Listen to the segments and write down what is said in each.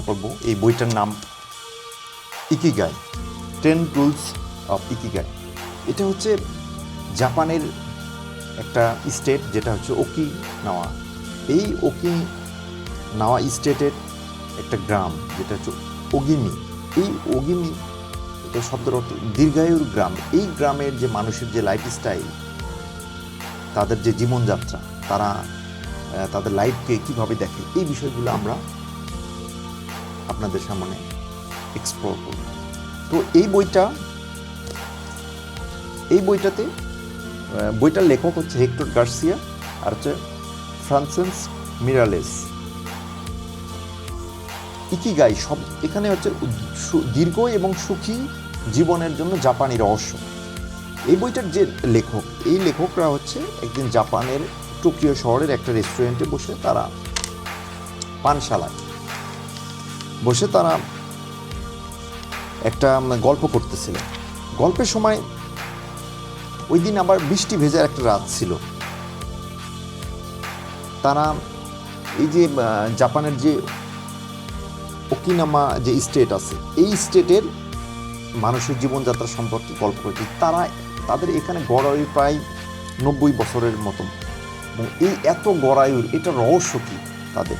আলোচনা করব। এই বইটার নাম Ikigai, ten rules of Ikigai. এটা হচ্ছে জাপানের একটা স্টেট, যেটা হচ্ছে ওকি নাওয়া এই ওকি নাওয়া স্টেটের একটা গ্রাম, যেটা হচ্ছে ওগিমি। এই ওগিমি, এটা শব্দের অর্থ দীর্ঘায়ুর গ্রাম। এই গ্রামের যে মানুষের যে লাইফস্টাইল তাদের যে জীবনযাত্রা, তারা তাদের লাইফকে কীভাবে দেখে, এই বিষয়গুলো আমরা আপনাদের সামনে এক্সপ্লোর করব। তো এই বইটা, এই বইটাতে বইটার লেখক হচ্ছে হেক্টর গার্সিয়া আর হচ্ছে ফ্রান্সেন্স মিরালেস ইকিগাই, সব এখানে হচ্ছে দীর্ঘ এবং সুখী জীবনের জন্য জাপানি রহস্য। এই বইটার যে লেখক, এই লেখকরা হচ্ছে একদিন জাপানের টোকিও শহরের একটা রেস্টুরেন্টে বসে তারা পানশালায়। বসে তারা একটা উম, গল্প করতেছিলেন গল্পের সময় ওই দিন আবার বৃষ্টি ভেজার একটা রাত ছিল। তারা এই যে জাপানের যে ওকিনামা যে স্টেট আছে এই স্টেটের মানুষের জীবনযাত্রা সম্পর্কে গল্প করছে তারা তাদের এখানে গড়ায়ু প্রায় নব্বই বছরের মতো এবং এই এত গড়ায়ুর এটা রহস্য কী তাদের?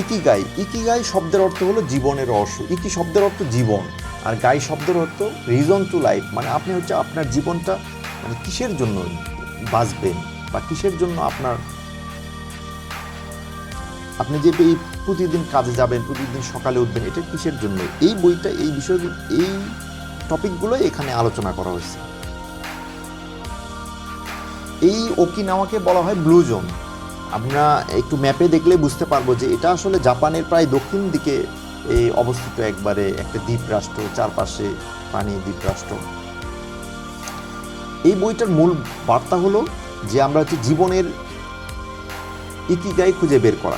ইকিগাই ইকিগাই শব্দের অর্থ হলো জীবনের রহস্য, ইকি শব্দের অর্থ জীবন, আর গাই শব্দের অর্থ রিজন টু লাইফ মানে আপনি হচ্ছে আপনার জীবনটা মানে কিসের জন্য বাঁচবেন বা কিসের জন্য আপনার আপনি যে এই প্রতিদিন কাজে যাবেন, প্রতিদিন সকালে উঠবেন, এটা কিসের জন্য? এই বইটা, এই বিষয়গুলো, এই টপিকগুলো এখানে আলোচনা করা হয়েছে। এই ওকিনাওয়াকে বলা হয় ব্লু জোন। আমরা একটু ম্যাপে দেখলে বুঝতে পারব যে এটা আসলে জাপানের প্রায় দক্ষিণ দিকে অবস্থিত একবারে একটা দ্বীপ রাষ্ট্র চারপাশে পানি দ্বীপ রাষ্ট্র এই বইটার মূল বার্তা হলো যে আমরা হচ্ছে জীবনের ইকিগাই খুঁজে বের করা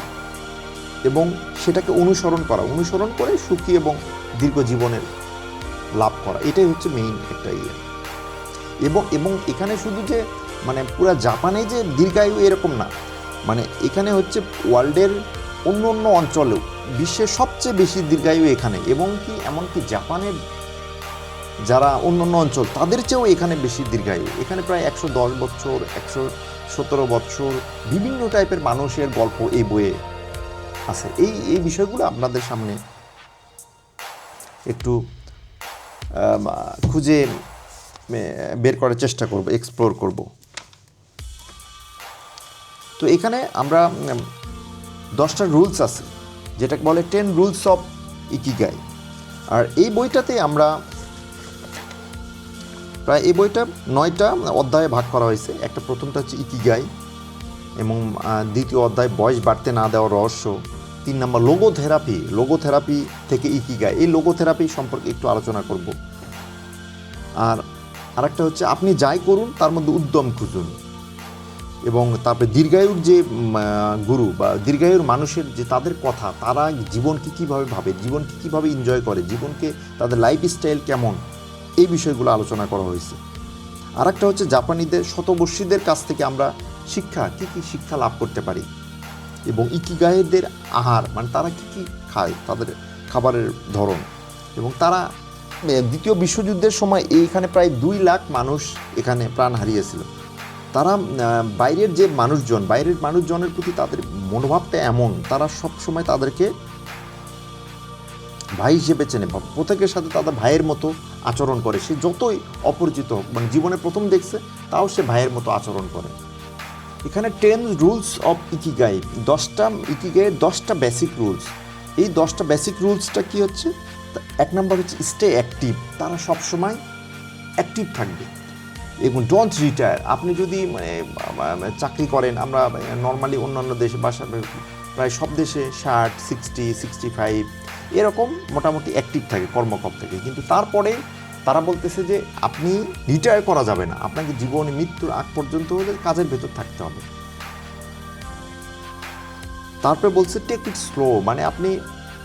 এবং সেটাকে অনুসরণ করা। অনুসরণ করে সুখী এবং দীর্ঘ জীবনের লাভ করা। এটাই হচ্ছে মেইন একটা ইয়ে। এবং এবং এখানে শুধু যে মানে পুরা জাপানে যে দীর্ঘায়ু এরকম না মানে এখানে হচ্ছে ওয়ার্ল্ডের অন্য অন্য অঞ্চলেও বিশ্বের সবচেয়ে বেশি দীর্ঘায়ু এখানে এবং কি এমনকি জাপানের যারা অন্য অন্য অঞ্চল, তাদের চেয়েও এখানে বেশি দীর্ঘায়ু। এখানে প্রায় একশো দশ বছর, একশো সতেরো বছর বিভিন্ন টাইপের মানুষের গল্প এই বইয়ে আছে। এই এই বিষয়গুলো আপনাদের সামনে একটু খুঁজে বের করার চেষ্টা করব এক্সপ্লোর করব। তো এখানে আমরা দশটা রুলস আছে, যেটাকে বলে টেন রুলস অফ ইকিগাই। আর এই বইটাতে আমরা প্রায় এই বইটা নয়টা অধ্যায়ে ভাগ করা হয়েছে। একটা প্রথমটা হচ্ছে ইকিগাই, এবং দ্বিতীয় অধ্যায় বয়স বাড়তে না দেওয়ার রহস্য, তিন নম্বর লোগো থেরাপি লোগো থেরাপি থেকে ইকিগাই। এই লোগো থেরাপি সম্পর্কে একটু আলোচনা করব। আর আরেকটা হচ্ছে আপনি যাই করুন, তার মধ্যে উদ্যম খুঁজুন। এবং তারপরে দীর্ঘায়ুর যে গুরু বা দীর্ঘায়ুর মানুষের যে তাদের কথা, তারা জীবনকে কীভাবে ভাবে, জীবনকে কীভাবে এনজয় করে, জীবনকে তাদের লাইফ স্টাইল কেমন, এই বিষয়গুলো আলোচনা করা হয়েছে। আর একটা হচ্ছে জাপানিদের, শতবর্ষীদের কাছ থেকে আমরা শিক্ষা, কী কী শিক্ষা লাভ করতে পারি এবং ইকিগায়েদের আহার মানে তারা কী কী খায়, তাদের খাবারের ধরন এবং তারা দ্বিতীয় বিশ্বযুদ্ধের সময় এইখানে প্রায় দুই লাখ মানুষ এখানে প্রাণ হারিয়েছিল। তারা বাইরের যে মানুষজন, বাইরের মানুষজনের প্রতি তাদের মনোভাবটা এমন, তারা সব সময় তাদেরকে ভাই হিসেবে চেনে। প্রত্যেকের সাথে তাদের ভাইয়ের মতো আচরণ করে। সে যতই অপরিচিত হোক মানে জীবনে প্রথম দেখছে, তাও সে ভাইয়ের মতো আচরণ করে। এখানে টেন রুলস অফ ইকিগাই দশটা ইকিগাইয়ের দশটা বেসিক রুলস এই দশটা বেসিক রুলসটা কি হচ্ছে? এক নম্বর হচ্ছে স্টে অ্যাক্টিভ তারা সবসময় অ্যাক্টিভ থাকবে। এবং ডোন্ট রিটায়ার আপনি যদি মানে চাকরি করেন, আমরা নর্মালি অন্যান্য দেশে, বাসা, প্রায় সব দেশে ষাট সিক্সটি সিক্সটি ফাইভ এরকম মোটামুটি অ্যাক্টিভ থাকে কর্মকর থাকে। কিন্তু তারপরে তারা বলতেছে যে, আপনি রিটায়ার করা যাবে না। আপনাকে জীবনে মৃত্যুর আগ পর্যন্ত কাজের ভেতর থাকতে হবে। তারপরে বলছে টেক ইট স্লো মানে আপনি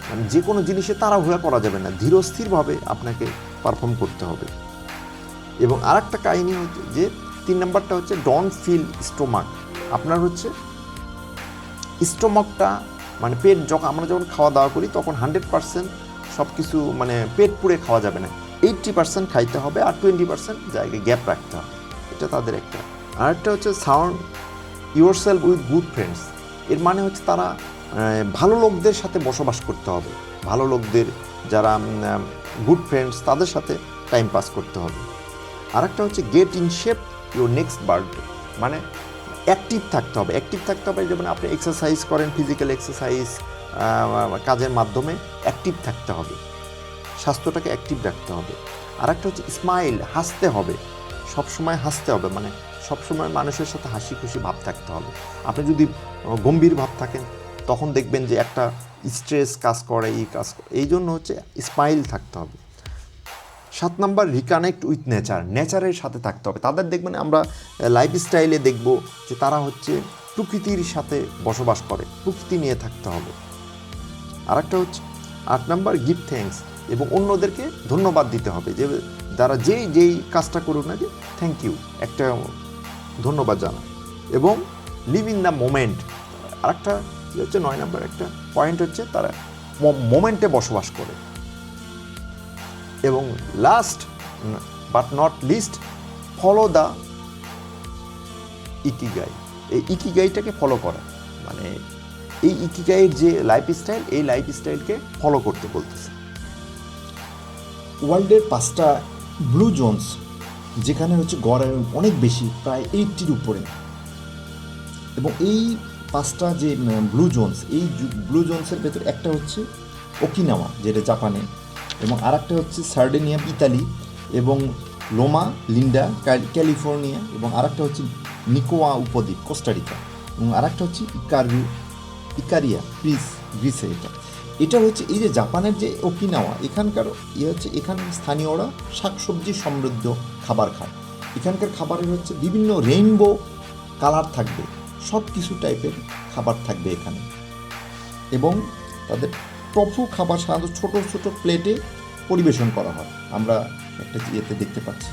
মানে যে কোনো জিনিসে তাড়াহুড়া করা যাবে না। ধীরস্থিরভাবে আপনাকে পারফর্ম করতে হবে। এবং আরেকটা কাহিনী হচ্ছে যে, তিন নাম্বারটা হচ্ছে ডন ফিল স্টোমাক। আপনার হচ্ছে স্টোমাকটা মানে পেট যখন আমরা যখন খাওয়া দাওয়া করি, তখন হান্ড্রেড পার্সেন্ট সব কিছু মানে পেট পুড়ে খাওয়া যাবে না। এইট্টি পার্সেন্ট খাইতে হবে আর টোয়েন্টি পার্সেন্ট জায়গায় গ্যাপ রাখতে হবে। এটা তাদের একটা। আরেকটা হচ্ছে surround yourself with good friends. এর মানে হচ্ছে তারা ভালো লোকদের সাথে বসবাস করতে হবে। ভালো লোকদের যারা গুড ফ্রেন্ডস, তাদের সাথে টাইম পাস করতে হবে। আরেকটা হচ্ছে get in shape your next birthday মানে অ্যাক্টিভ থাকতে হবে। অ্যাক্টিভ থাকতে হবে যেমন আপনি এক্সারসাইজ করেন ফিজিক্যাল এক্সারসাইজ কাজের মাধ্যমে অ্যাক্টিভ থাকতে হবে। স্বাস্থ্যটাকে অ্যাক্টিভ রাখতে হবে। আর একটা হচ্ছে স্মাইল হাসতে হবে। সবসময় হাসতে হবে। মানে সবসময় মানুষের সাথে হাসি খুশি ভাব থাকতে হবে। আপনি যদি গম্ভীর ভাব থাকেন, তখন দেখবেন যে একটা স্ট্রেস কাজ করে, এই কাজ করে এই জন্য হচ্ছে স্মাইল থাকতে হবে। সাত নাম্বার রিকানেক্ট উইথ নেচার। নেচারের সাথে থাকতে হবে। তাদের দেখবেন আমরা লাইফস্টাইলে দেখব যে তারা হচ্ছে প্রকৃতির সাথে বসবাস করে। প্রকৃতি নিয়ে থাকতে হবে। আরেকটা হচ্ছে আট নাম্বার গিফট থ্যাঙ্কস এবং অন্যদেরকে ধন্যবাদ দিতে হবে যে তারা যেই যেই কাজটা করুক না যে থ্যাংক ইউ একটা ধন্যবাদ জানা এবং লিভ ইন দ্য মোমেন্ট আরেকটা কি হচ্ছে নয় নাম্বার, একটা পয়েন্ট হচ্ছে তারা মোমেন্টে বসবাস করে। এবং last but not least follow the Ikigai এই ইকিগাইটাকে ফলো করা। মানে এই ইকিগাইয়ের যে লাইফ স্টাইল এই লাইফ স্টাইলকে ফলো করতে বলতেছে। ওয়ার্ল্ডের পাঁচটা ব্লু জোনস, যেখানে হচ্ছে গড় অনেক বেশি, প্রায় এইটটির উপরে। এবং এই পাঁচটা যে ব্লু জোনস, এই ব্লু জোনসের ভেতর একটা হচ্ছে ওকিনাওয়া, যেটা জাপানে এবং আরেকটা হচ্ছে সার্ডেনিয়া, ইতালি এবং লোমা লিন্ডা ক্যালিফোর্নিয়া এবং আরেকটা হচ্ছে নিকোয়া উপদ্বীপ কোস্টারিকা এবং আরেকটা হচ্ছে ইকারু, ইকারিয়া, গ্রিস, গ্রিসে এটা। এটা হচ্ছে এই যে জাপানের যে ওকিনাওয়া, এখানকার ইয়ে হচ্ছে এখানে স্থানীয়রা শাকসবজি সমৃদ্ধ খাবার খায়। এখানকার খাবারের হচ্ছে বিভিন্ন রেইনবো কালার থাকবে সব কিছু টাইপের খাবার থাকবে এখানে। এবং তাদের টফু খাবার সাধারণত ছোট ছোট প্লেটে পরিবেশন করা হয়। আমরা একটা ইয়েতে দেখতে পাচ্ছি।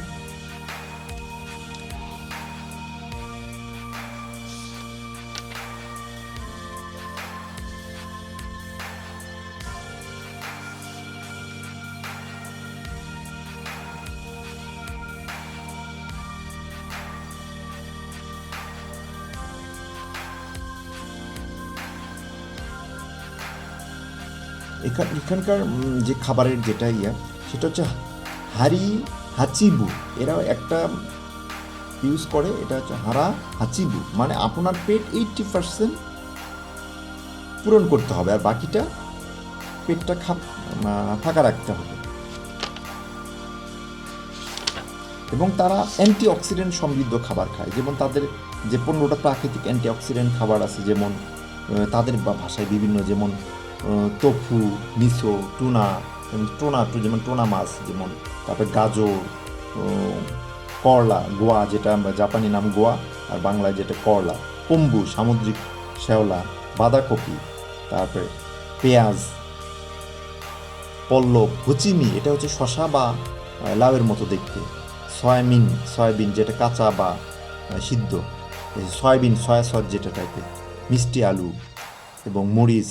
এখান এখানকার যে খাবারের যেটা ইয়া, সেটা হচ্ছে হারি হাচিবু। এরা একটা ইউজ করে, এটা হচ্ছে হারা হাচিবু। মানে আপনার পেট এইটটি পার্সেন্ট পূরণ করতে হবে আর বাকিটা পেটটা খাপ ফাঁকা রাখতে হবে। এবং তারা অ্যান্টি অক্সিডেন্ট সমৃদ্ধ খাবার খায়। যেমন তাদের যে পনেরোটা প্রাকৃতিক অ্যান্টি অক্সিডেন্ট খাবার আছে, যেমন তাদের ভাষায় বিভিন্ন যেমন তোফু মিসো টুনা টোনা যেমন টোনা মাছ যেমন, তারপরে গাজর করলা, গোয়া যেটা আমরা জাপানি নাম গোয়া, আর বাংলায় যেটা করলা কম্বু সামুদ্রিক শ্যাওলা, বাঁধাকপি, তারপরে পেঁয়াজ পল্লব হুচিমি এটা হচ্ছে শশা বা লাউয়ের মতো দেখতে, সয়াবিন সয়াবিন যেটা কাঁচা বা সিদ্ধ সয়াবিন, সয়া সস যেটা টাইপের মিষ্টি আলু এবং মরিচ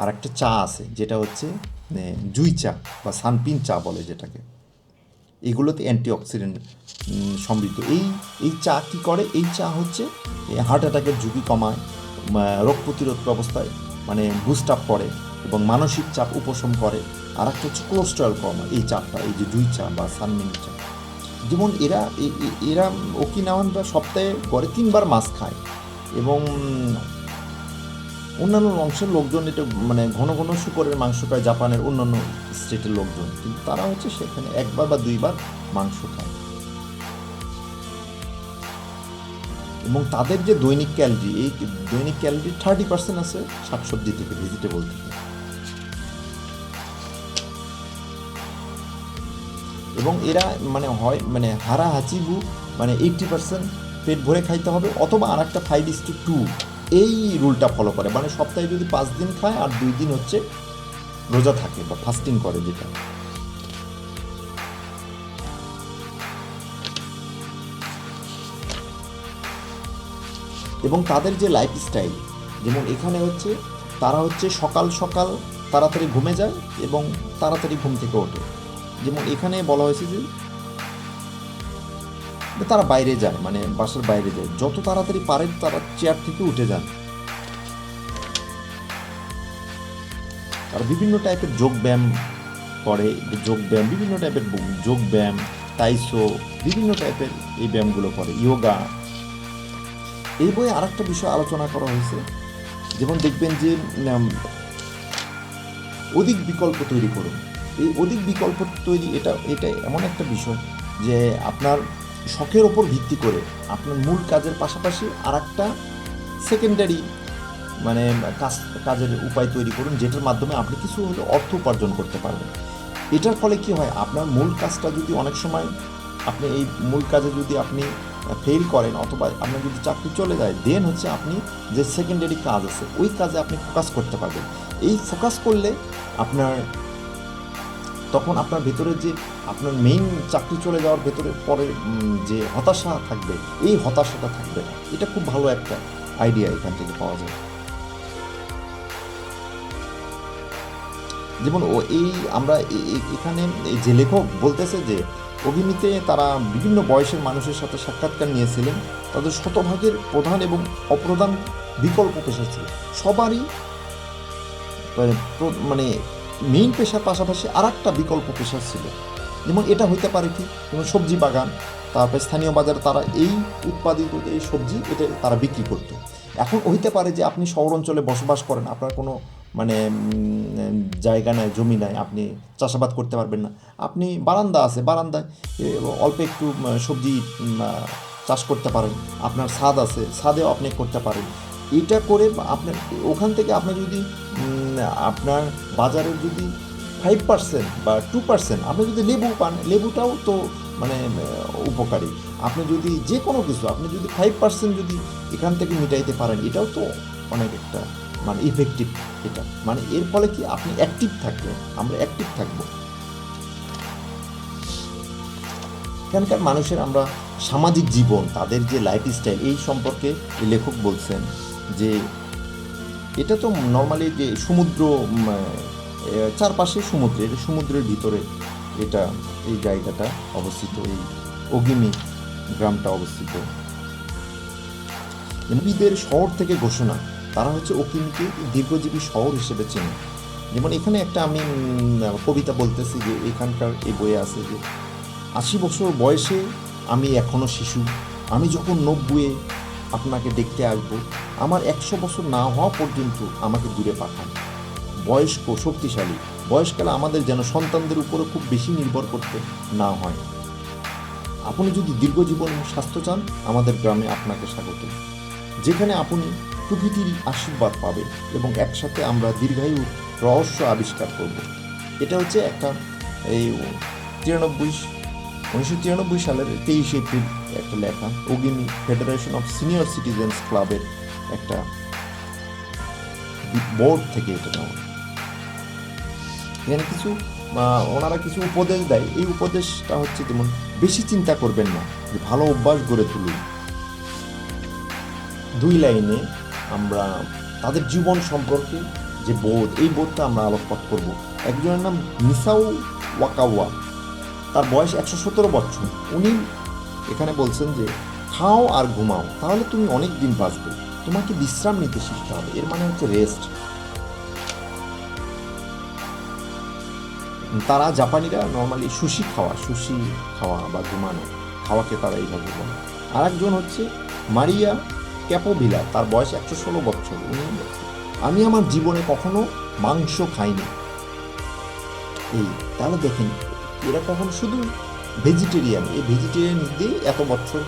আর একটা চা আছে যেটা হচ্ছে মানে, জুই চা বা সানপিন চা বলে যেটাকে। এগুলোতে অ্যান্টি অক্সিডেন্ট সমৃদ্ধ। এই এই চা কী করে? এই চা হচ্ছে হার্ট অ্যাটাকের ঝুঁকি কমায় রোগ প্রতিরোধ ব্যবস্থায় মানে বুস্ট আপ করে এবং মানসিক চাপ উপশম করে। আর একটা হচ্ছে কোলেস্ট্রল কমায় এই চাপটা এই যে জুই চা বা সানমিন চা। যেমন এরা এরা ওকিনাওয়ানরা সপ্তাহে গড়ে তিনবার মাছ খায় এবং অন্যান্য অংশের লোকজন এটা মানে ঘন ঘন শুকরের মাংস খায়, জাপানের অন্যান্য স্টেটের লোকজন। কিন্তু তারা হচ্ছে সেখানে একবার বা দুইবার মাংস খায়। এবং তাদের যে দৈনিক ক্যালোরি, এই দৈনিক ক্যালোরি থার্টি পার্সেন্ট আছে শাকসবজি থেকে ভেজিটেবল থেকে। এবং এরা মানে হয় মানে হারা হাচিবু মানে এইটটি পার্সেন্ট পেট ভরে খাইতে হবে, অথবা আর একটা ফাইভ ইস টু টু এই রুলটা ফলো করে। মানে সপ্তাহে যদি পাঁচ দিন খায় আর দুই দিন হচ্ছে রোজা থাকে বা ফাস্টিং করে যেটা। এবং তাদের যে লাইফস্টাইল যেমন এখানে হচ্ছে তারা হচ্ছে সকাল সকাল তাড়াতাড়ি ঘুমে যায় এবং তাড়াতাড়ি ঘুম থেকে ওঠে। যেমন এখানে বলা হয়েছে যে তারা বাইরে যায় মানে বাসার বাইরে যায় যত তাড়াতাড়ি পারেন, তারা চেয়ার থেকে উঠে যান। তারা বিভিন্ন টাইপের যোগ ব্যায়াম করে, যোগ ব্যায়াম, বিভিন্ন টাইপের যোগ ব্যায়াম, তাইসো, বিভিন্ন টাইপের এই ব্যায়ামগুলো করে ইয়োগা এই বইয়ে আরেকটা বিষয় আলোচনা করা হয়েছে। যেমন দেখবেন যে অধিক বিকল্প তৈরি করুন। এই অধিক বিকল্প তৈরি, এটা এটা এমন একটা বিষয় যে আপনার শখের ওপর ভিত্তি করে আপনার মূল কাজের পাশাপাশি আর একটা সেকেন্ডারি মানে কাজ, কাজের উপায় তৈরি করুন, যেটার মাধ্যমে আপনি কিছু হলে অর্থ উপার্জন করতে পারবেন। এটার ফলে কি হয়, আপনার মূল কাজটা যদি অনেক সময় আপনি এই মূল কাজে যদি আপনি ফেল করেন অথবা আপনার যদি চাকরি চলে যায় দেন হচ্ছে আপনি যে সেকেন্ডারি কাজ আছে, ওই কাজে আপনি ফোকাস করতে পারবেন। এই ফোকাস করলে আপনার তখন আপনার ভেতরে যে আপনার মেইন চাকরি চলে যাওয়ার ভেতরে পরে যে হতাশা থাকবে, এই হতাশাটা থাকবে এটা খুব ভালো একটা আইডিয়া এখান থেকে পাওয়া যায়। যেমন ও এই আমরা এখানে যে লেখক বলতেছে যে, অভিনীতে তারা বিভিন্ন বয়সের মানুষের সাথে সাক্ষাৎকার নিয়েছিলেন। তাদের শতভাগের প্রধান এবং অপ্রধান বিকল্প পেশা ছিল। সবারই মানে মানে মেইন পেশার পাশাপাশি আর একটা বিকল্প পেশা ছিল। যেমন এটা হইতে পারে কি যেমন সবজি বাগান, তারপরে স্থানীয় বাজারে তারা এই উৎপাদিত এই সবজি এটা তারা বিক্রি করতো। এখন হইতে পারে যে আপনি শহর অঞ্চলে বসবাস করেন, আপনার কোনো মানে জায়গা নাই, জমি নাই, আপনি চাষাবাদ করতে পারবেন না। আপনি বারান্দা আছে, বারান্দায় অল্প একটু সবজি চাষ করতে পারেন। আপনার ছাদ আছে, ছাদেও আপনি করতে পারেন। এটা করে আপনার ওখান থেকে আপনি যদি আপনার বাজারের যদি ফাইভ পার্সেন্ট বা টু পার্সেন্ট আপনি যদি লেবু পান, লেবুটাও তো মানে উপকারী। আপনি যদি যে কোনো কিছু, আপনি যদি ফাইভ পার্সেন্ট যদি এখান থেকে মিটাইতে পারেন, এটাও তো অনেক একটা মানে ইফেক্টিভ এটা। মানে এর ফলে কি আপনি অ্যাক্টিভ থাকবেন, আমরা অ্যাক্টিভ থাকব। এখানকার মানুষের আমরা সামাজিক জীবন, তাদের যে লাইফস্টাইল এই সম্পর্কে লেখক বলছেন যে এটা তো নর্মালি যে সমুদ্র চারপাশে সমুদ্র এটা সমুদ্রের ভিতরে এটা, এই জায়গাটা অবস্থিত, এই অগিমি গ্রামটা অবস্থিত। নবীদের শহর থেকে ঘোষণা, তারা হচ্ছে ওকিমকে দীর্ঘজীবী শহর হিসেবে চেনে। যেমন এখানে একটা আমি কবিতা বলতেছি যে এখানকার এই বইয়ে আছে যে, আশি বছর বয়সে আমি এখনও শিশু, আমি যখন নব্বইয়ে আপনাকে দেখতে আসব আমার একশো বছর না হওয়া পর্যন্ত আমাকে দূরে পাঠান। বয়স্ক, শক্তিশালী। বয়সকালে আমাদের যেন সন্তানদের উপরে খুব বেশি নির্ভর করতে না হয়। আপনি যদি দীর্ঘজীবন ও স্বাস্থ্য চান, আমাদের গ্রামে আপনাকে স্বাগত। যেখানে আপনি প্রকৃতির আশীর্বাদ পাবে এবং একসাথে আমরা দীর্ঘায়ু রহস্য আবিষ্কার করব। এটা হচ্ছে একটা এই তিরানব্বই, উনিশশো তিরানব্বই সালের তেইশে এপ্রিল একটা লেখা অগিনি ফেডারেশন অফ সিনিয়র সিটিজেন্স ক্লাবের একটা বোর্ড থেকে এটা নেওয়া। এখানে কিছু ওনারা কিছু উপদেশ দেয়। এই উপদেশটা হচ্ছে যেমন বেশি চিন্তা করবেন না যে ভালো অভ্যাস গড়ে তুলুন। দুই লাইনে আমরা তাদের জীবন সম্পর্কে যে বোধ এই বোধটা আমরা আলোকপাত করব। একজনের নাম মিসাউ ওয়াকাওয়া। তার বয়স একশো সতেরো বছর। উনি এখানে বলছেন যে, খাও আর ঘুমাও, তাহলে তুমি অনেক দিন বাঁচবে। তোমাকে বিশ্রাম নিতে শিখতে হবে। এর মানে হচ্ছে রেস্ট তারা জাপানিরা নর্মালি সুশি খাওয়া সুশি খাওয়া বা ঘুমানো, খাওয়াকে তারা এইভাবে বলে। আর একজন হচ্ছে মারিয়া ক্যাপোভিলা, তার বয়স একশো ষোলো বছর। উনি আমি আমার জীবনে কখনো মাংস খাইনি। এই, তাহলে দেখেন, এরা কখন শুধু ভেজিটেরিয়ান এই ভেজিটেরিয়ান দিয়ে এত বছর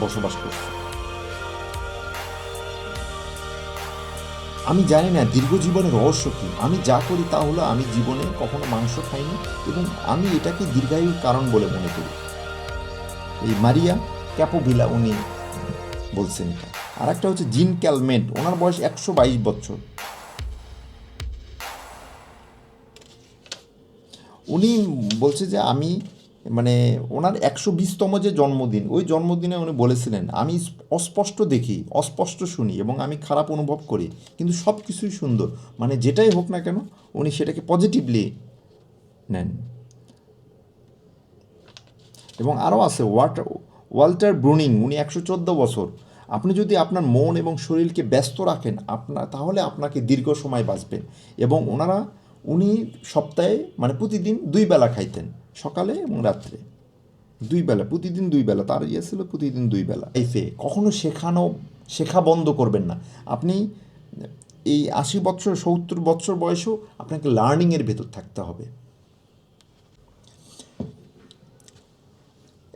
বসবাস করছে। আমি জানি না দীর্ঘ জীবনের রহস্য কি। আমি যা করি তা হলো আমি জীবনে কখনো মাংস খাইনি এবং আমি এটাকে দীর্ঘায়ুর কারণ বলে মনে করি। এই মারিয়া ক্যাপোভিলা উনি বলছেন এটা। আর একটা হচ্ছে জিন ক্যালমেন্ট, ওনার বয়স একশো বাইশ বছর। উনি বলছে যে আমি মানে ওনার একশো বিশতম যে জন্মদিন, ওই জন্মদিনে উনি বলেছিলেন, আমি অস্পষ্ট দেখি, অস্পষ্ট শুনি এবং আমি খারাপ অনুভব করি, কিন্তু সব কিছুই সুন্দর। মানে যেটাই হোক না কেন, উনি সেটাকে পজিটিভলি নেন। এবং আরও আছে ওয়াটার ওয়াল্টার ব্রুনিং উনি একশো চোদ্দ বছর। আপনি যদি আপনার মন এবং শরীরকে ব্যস্ত রাখেন, আপনার, তাহলে আপনাকে দীর্ঘ সময় বাঁচবেন এবং ওনারা, উনি সপ্তাহে মানে প্রতিদিন দুই বেলা খাইতেন। সকালে এবং রাত্রে। দুই বেলা, প্রতিদিন দুই বেলা, তার ইয়ে ছিল প্রতিদিন দুই বেলা। লাইফে কখনো শেখানো, শেখা বন্ধ করবেন না। আপনি এই আশি বছর সত্তর বছর বয়সেও আপনাকে লার্নিংয়ের ভেতর থাকতে হবে।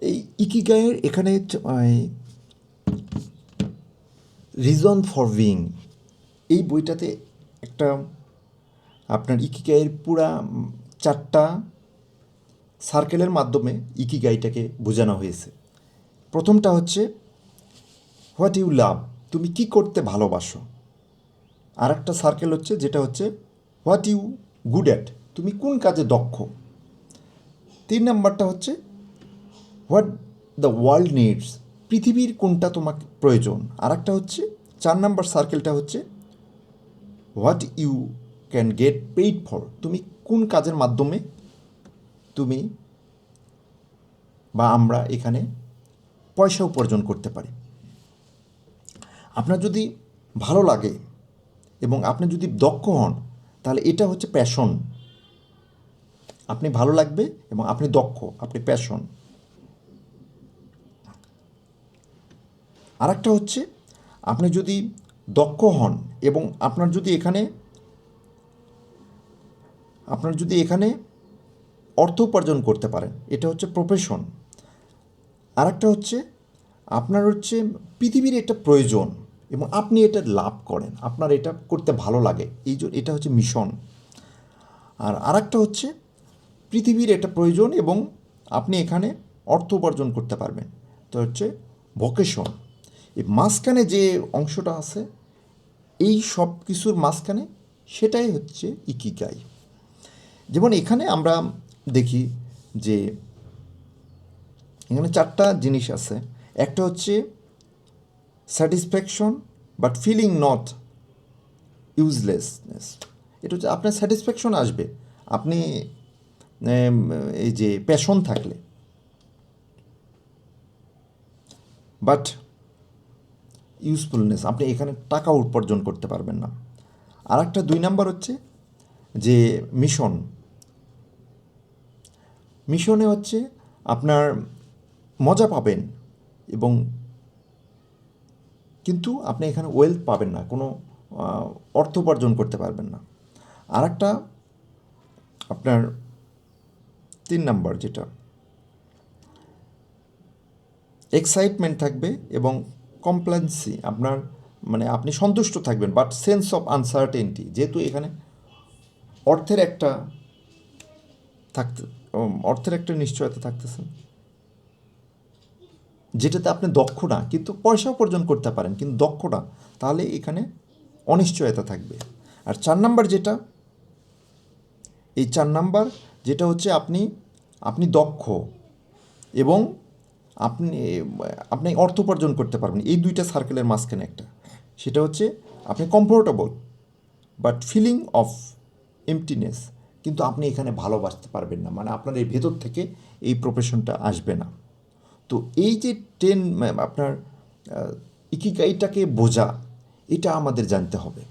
এই ইকিগায়ের এখানে রিজন ফর বিং এই বইটাতে একটা আপনার ইকিগায়ের পুরা চারটা সার্কেলের মাধ্যমে ইকি ইকিগাইটাকে বোঝানো হয়েছে। প্রথমটা হচ্ছে, হোয়াট ইউ লাভ? তুমি কি করতে ভালোবাসো? আর একটা সার্কেল হচ্ছে, যেটা হচ্ছে, হোয়াট ইউ গুড অ্যাট? তুমি কোন কাজে দক্ষ? তিন নাম্বারটা হচ্ছে, হোয়াট দ্য ওয়ার্ল্ড নিডস? পৃথিবীর কোনটা তোমাকে প্রয়োজন? আর একটা হচ্ছে, চার নাম্বার সার্কেলটা হচ্ছে, what you can get paid for? তুমি কোন কাজের মাধ্যমে তুমি বা আমরা এখানে পয়সা উপার্জন করতে পারি। আপনার যদি ভালো লাগে এবং আপনি যদি দক্ষ হন, তাহলে এটা হচ্ছে প্যাশন আপনি ভালো লাগবে এবং আপনি দক্ষ, আপনি প্যাশন আরেকটা হচ্ছে, আপনি যদি দক্ষ হন এবং আপনার যদি এখানে, আপনার যদি এখানে অর্থ উপার্জন করতে পারেন। এটা হচ্ছে প্রফেশন আর একটা হচ্ছে আপনার হচ্ছে পৃথিবীর এটা প্রয়োজন এবং আপনি এটা লাভ করেন। আপনার এটা করতে ভালো লাগে। এই জন্য এটা হচ্ছে মিশন আর আরেকটা হচ্ছে পৃথিবীর এটা প্রয়োজন এবং আপনি এখানে অর্থ উপার্জন করতে পারবেন। তো হচ্ছে ভোকেশন এই মাঝখানে যে অংশটা আছে, এই সব কিছুর মাঝখানে সেটাই হচ্ছে ইকিগাই। যেমন এখানে আমরা দেখি যে এখানে চারটা জিনিস আছে। একটা হচ্ছে satisfaction but feeling not uselessness এটা হচ্ছে আপনার স্যাটিসফ্যাকশন আসবে। আপনি এই যে প্যাশন থাকলে। বাট ইউজফুলনেস আপনি এখানে টাকা উপার্জন করতে পারবেন না। আর একটা দুই নাম্বার হচ্ছে যে মিশন মিশনে হচ্ছে আপনার মজা পাবেন এবং কিন্তু আপনি এখানে ওয়েলথ পাবেন না, কোনো অর্থ উপার্জন করতে পারবেন না। আর একটা আপনার তিন নাম্বার যেটা এক্সাইটমেন্ট থাকবে এবং কমপ্লেন্সি আপনার মানে আপনি সন্তুষ্ট থাকবেন বাট সেন্স অফ আনসার্টেনটি যেহেতু এখানে অর্থের একটা থাকতে অর্থের একটা নিশ্চয়তা থাকতেছেন যেটাতে আপনি দক্ষ না, কিন্তু পয়সা উপার্জন করতে পারেন, কিন্তু দক্ষ না, তাহলে এখানে অনিশ্চয়তা থাকবে। আর চার নাম্বার যেটা, এই চার নাম্বার যেটা হচ্ছে আপনি আপনি দক্ষ এবং আপনি আপনি অর্থ উপার্জন করতে পারবেন এই দুইটা সার্কেলের মাঝখানে একটা। সেটা হচ্ছে আপনি comfortable but feeling of emptiness কিন্তু আপনি এখানে ভালোবাসতে পারবেন না। মানে আপনার এই ভেতর থেকে এই প্রফেশনটা আসবে না। তো এই যে টেন আপনার ইকিগাইটাকে বোঝা, এটা আমাদের জানতে হবে।